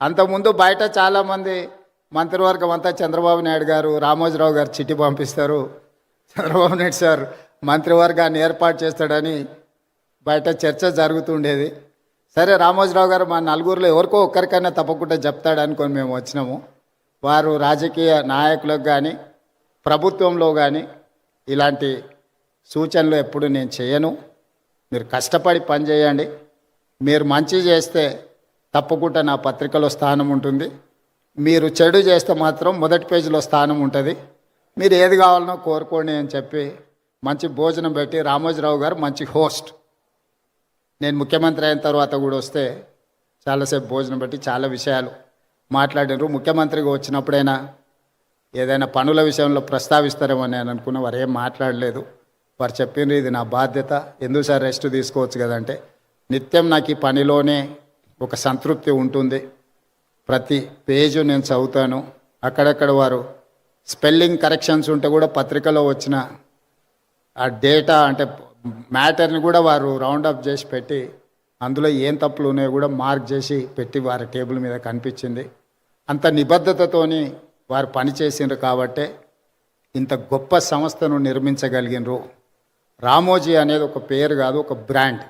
అంతకుముందు బయట చాలామంది మంత్రివర్గం అంతా చంద్రబాబు నాయుడు గారు రామోజీరావు గారు చిట్టి పంపిస్తారు. చంద్రబాబు నాయుడు సార్ మంత్రివర్గాన్ని ఏర్పాటు చేస్తాడని బయట చర్చ జరుగుతుండేది. సరే రామోజీరావు గారు మా నలుగురిలో ఎవరికో ఒక్కరికైనా తప్పకుండా చెప్తాడు అనుకొని మేము వచ్చినాము. వారు రాజకీయ నాయకులకు కానీ ప్రభుత్వంలో కానీ ఇలాంటి సూచనలు ఎప్పుడు నేను చేయను. మీరు కష్టపడి పని చేయండి మీరు మంచి చేస్తే తప్పకుండా నా పత్రికలో స్థానం ఉంటుంది. మీరు చెడు చేస్తే మాత్రం మొదటి పేజీలో స్థానం ఉంటుంది. మీరు ఏది కావాలనో కోరుకోండి అని చెప్పి మంచి భోజనం పెట్టి రామోజీరావు గారు మంచి హోస్ట్. నేను ముఖ్యమంత్రి అయిన తర్వాత కూడా వస్తే చాలాసేపు భోజనం పెట్టి చాలా విషయాలు మాట్లాడినారు. ముఖ్యమంత్రిగా వచ్చినప్పుడైనా ఏదైనా పనుల విషయంలో ప్రస్తావిస్తారేమో నేను అనుకున్న వారు ఏం మాట్లాడలేదు. వారు చెప్పిండ్రు ఇది నా బాధ్యత ఎందుకు సార్ రెస్ట్ తీసుకోవచ్చు కదంటే నిత్యం నాకు ఈ పనిలోనే ఒక సంతృప్తి ఉంటుంది. ప్రతి పేజు నేను చదువుతాను. అక్కడక్కడ వారు స్పెల్లింగ్ కరెక్షన్స్ ఉంటే కూడా పత్రికలో వచ్చిన ఆ డేటా అంటే మ్యాటర్ని కూడా వారు రౌండ్ అప్ చేసి పెట్టి అందులో ఏం తప్పులు ఉన్నాయో కూడా మార్క్ చేసి పెట్టి వారి టేబుల్ మీద కనిపించింది. అంత నిబద్ధతతోని వారు పనిచేసిండ్రు కాబట్టే ఇంత గొప్ప సంస్థను నిర్మించగలిగినరు రామోజీ అనేది ఒక పేరు కాదు ఒక బ్రాండ్.